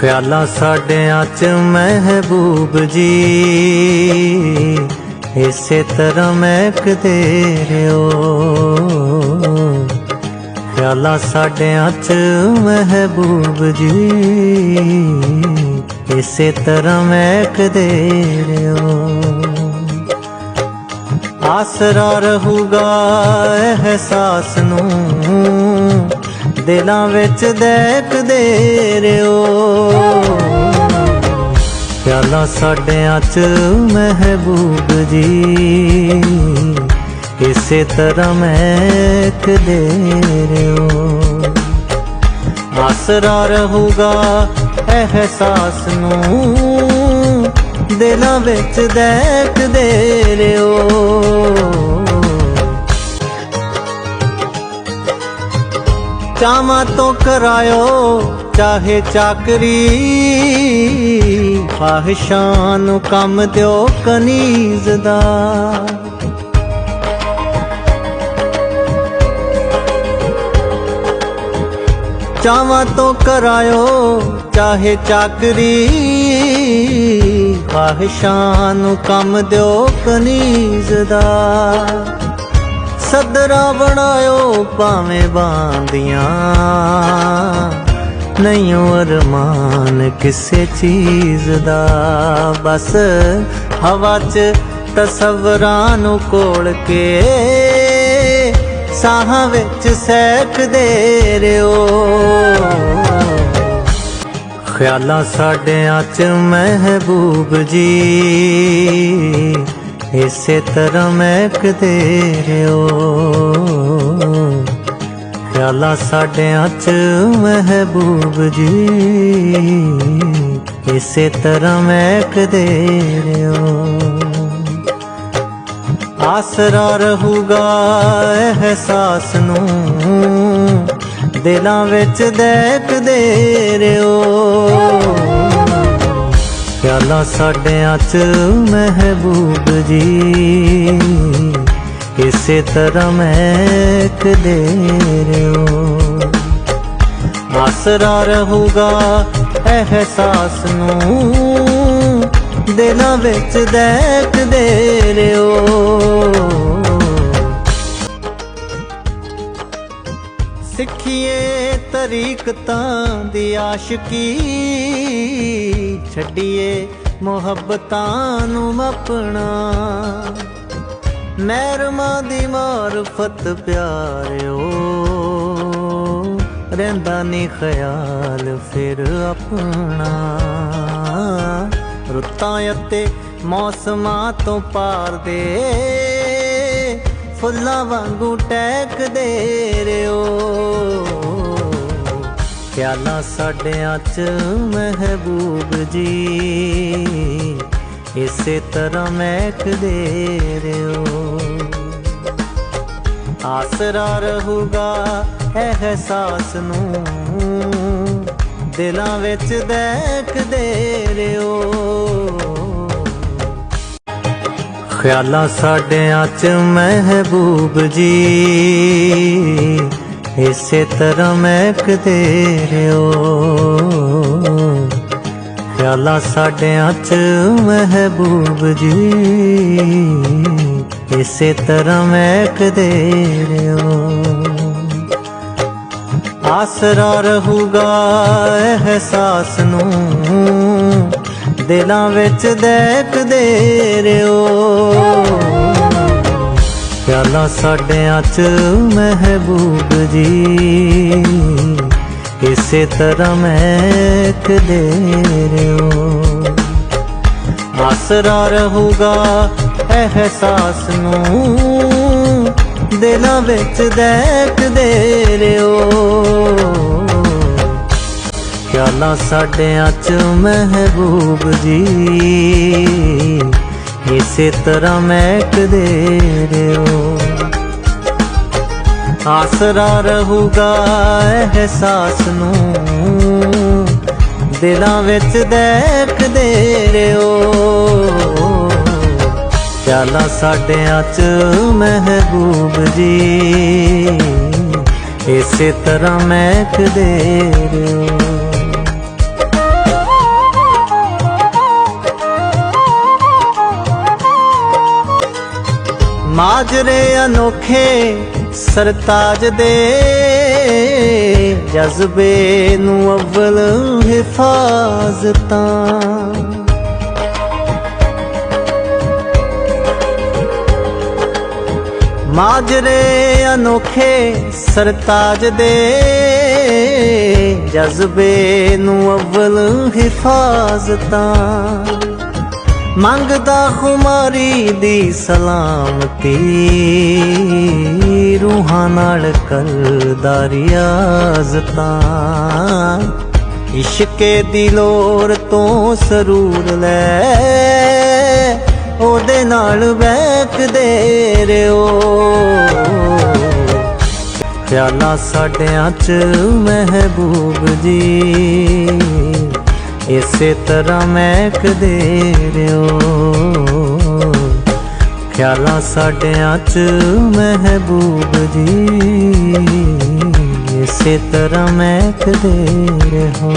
ਖਿਆਲਾਂ ਸਾਡਿਆਂ ਚ ਮਹਿਬੂਬ ਜੀ। ਇਸੇ ਤਰ੍ਹਾਂ ਮਹਿਕਦੇ ਰਿਓ। ਖਿਆਲਾਂ ਸਾਡਿਆਂ ਚ ਮਹਿਬੂਬ ਜੀ। ਇਸੇ ਤਰ੍ਹਾਂ ਮਹਿਕਦੇ ਰਿਓ। ਆਸਰਾ ਰਹੂਗਾ ਅਹਿਸਾਸ ਨੂੰ। ਦਿਲਾਂ ਵਿੱਚ ਦੇਖਦੇ ਰਿਓ। ਪਿਆਲਾ ਸਾਡਿਆਂ ਚ ਮਹਿਬੂਬ ਜੀ, ਇਸੇ ਤਰ੍ਹਾਂ ਮਹਿਕਦੇ ਰਿਓ। ਆਸਰਾ ਰਹੂਗਾ ਅਹਿਸਾਸ ਨੂੰ, ਦਿਲਾਂ ਵਿੱਚ ਦੇਖਦੇ ਰਿਓ। ਚਾਵਾਂ ਤੋਂ ਕਰਾਇਓ, ਚਾਹੇ ਚਾਕਰੀ। ਖਾਹਿਸ਼ਾਂ ਨੂੰ ਕੰਮ ਦਿਓ ਕਨੀਜ਼ ਦਾ। ਚਾਵਾਂ ਤੋਂ ਕਰਾਇਓ, ਚਾਹੇ ਚਾਕਰੀ। ਖਾਹਿਸ਼ਾਂ ਨੂੰ ਕੰਮ ਦਿਓ ਕਨੀਜ਼ ਦਾ। ਸਦਰਾ ਬਣਾਇਓ ਭਾਵੇਂ ਬਾਂਦੀਆਂ। ਨਹੀਂ ਅਰਮਾਨ ਕਿਸੇ ਚੀਜ਼ ਦਾ। ਬਸ ਹਵਾ 'ਚ ਤਸਵਰਾਂ ਨੂੰ ਕੋਲ ਕੇ ਸਾਹਾਂ ਵਿੱਚ ਸੈਕ ਦੇ ਰਿਓ। ਖਿਆਲਾਂ ਸਾਡਿਆਂ ਚ ਮਹਿਬੂਬ ਜੀ। ਇਸੇ ਤਰ੍ਹਾਂ ਮਹਿਕਦੇ ਰਿਓ। ਖਿਆਲਾਂ ਸਾਡਿਆਂ ਚ ਮਹਿਬੂਬ ਜੀ। ਇਸੇ ਤਰ੍ਹਾਂ ਮਹਿਕਦੇ ਰਿਓ। ਆਸਰਾ ਰਹੂਗਾ ਅਹਿਸਾਸ ਨੂੰ। ਦਿਲਾਂ ਵਿੱਚ ਦੇਖਦੇ ਰਿਓ। ਪਿਆਲਾ ਸਾਡਿਆਂ ਚ ਮਹਿਬੂਬ ਜੀ। ਇਸੇ ਤਰ੍ਹਾਂ ਮਹਿਕਦੇ ਰਿਓ। ਆਸਰਾ ਰਹੂਗਾ ਅਹਿਸਾਸ ਨੂੰ, ਦਿਲਾਂ ਵਿੱਚ ਦੇਖਦੇ ਰਿਓ। ਸਿੱਖੀਏ ਤਰੀਕਤਾਂ ਦੀ ਆਸ਼ਕੀ। ਛੱਡੀਏ ਮੁਹੱਬਤਾਂ ਨੂੰ ਆਪਣਾ ਮਹਿਰਮਾਂ ਦੀ ਮਾਰਫਤ ਪਿਆਰਿਓ, ਰਹਿੰਦਾ ਨਹੀਂ ਖਿਆਲ ਫਿਰ ਆਪਣਾ। ਰੁੱਤਾਂ ਅਤੇ ਮੌਸਮਾਂ ਤੋਂ ਪਾਰ ਦੇ, ਫੁੱਲਾਂ ਵਾਂਗੂ ਟਹਿਕਦੇ ਰਿਓ। ਖਿਆਲਾਂ ਸਾਡਿਆਂ ਚ ਮਹਿਬੂਬ ਜੀ। ਇਸੇ ਤਰ੍ਹਾਂ ਮਹਿਕਦੇ ਰਿਓ। ਆਸਰਾ ਰਹੂਗਾ ਅਹਿਸਾਸ ਨੂੰ। ਦਿਲਾਂ ਵਿੱਚ ਦੇਖਦੇ ਰਿਓ। ਖਿਆਲਾਂ ਸਾਡਿਆਂ ਚ ਮਹਿਬੂਬ ਜੀ। ਇਸੇ ਤਰ੍ਹਾਂ ਮਹਿਕਦੇ ਰਿਓ। ਖਿਆਲਾਂ ਸਾਡਿਆਂ ਚ ਮਹਿਬੂਬ ਜੀ। ਇਸੇ ਤਰ੍ਹਾਂ ਮਹਿਕਦੇ ਰਿਓ। ਆਸਰਾ ਰਹੂਗਾ ਅਹਿਸਾਸ ਨੂੰ। ਦਿਲਾਂ ਵਿੱਚ ਦੇਖਦੇ ਰਿਓ। ਪਿਆਲਾ ਸਾਡਿਆਂ ਚ ਮਹਿਬੂਬ ਜੀ। ਇਸੇ ਤਰ੍ਹਾਂ ਮਹਿਕਦੇ ਰਿਓ ਆਸਰਾ ਰਹੂਗਾ ਅਹਿਸਾਸ ਨੂੰ। ਦਿਲਾਂ ਵਿੱਚ ਦੇਖਦੇ ਰਿਓ ਪਿਆਲਾ ਸਾਡਿਆਂ ਚ ਮਹਿਬੂਬ ਜੀ। ਇਸੇ ਤਰ੍ਹਾਂ ਮਹਿਕਦੇ ਰਿਓ। ਆਸਰਾ ਰਹੂਗਾ ਅਹਿਸਾਸ ਨੂੰ। ਦਿਲਾਂ ਵਿੱਚ ਦੇਖਦੇ ਰਿਓ। ਖਿਆਲਾਂ ਸਾਡਿਆਂ ਚ ਮਹਿਬੂਬ ਜੀ। ਇਸੇ ਤਰ੍ਹਾਂ ਮਹਿਕਦੇ ਰਿਓ। ਮਾਜਰੇ ਅਨੋਖੇ ਸਰਤਾਜ ਦੇ ਜਜ਼ਬੇ ਨੂੰ ਅਵਲ ਹਿਫਾਜ਼ਤਾਂ। ਮਾਜਰੇ ਅਨੋਖੇ ਸਰਤਾਜ ਦੇ ਜਜ਼ਬੇ ਨੂੰ ਅਵਲ ਹਿਫਾਜ਼ਤਾਂ। ਮੰਗਦਾ ਖੁਮਾਰੀ ਦੀ ਸਲਾਮਤੀ, ਰੂਹਾਂ ਨਾਲ ਕਰਦਾ ਰਿਆਜ਼ਤਾਂ ਇਸ਼ਕੇ ਦੀ ਲੋਰ ਤੋਂ ਸਰੂਰ ਲੈ, ਉਹਦੇ ਨਾਲ ਬੈਠਦੇ ਰਿਓ। ਖਿਆਲਾਂ ਸਾਡਿਆਂ ਚ ਮਹਿਬੂਬ ਜੀ। ਇਸੇ ਤਰ੍ਹਾਂ ਮਹਿਕਦੇ ਰਿਓ। ਖਿਆਲਾਂ ਸਾਡਿਆਂ ਚ ਮਹਿਬੂਬ ਜੀ। ਇਸੇ ਤਰ੍ਹਾਂ ਮਹਿਕਦੇ ਰਹੋ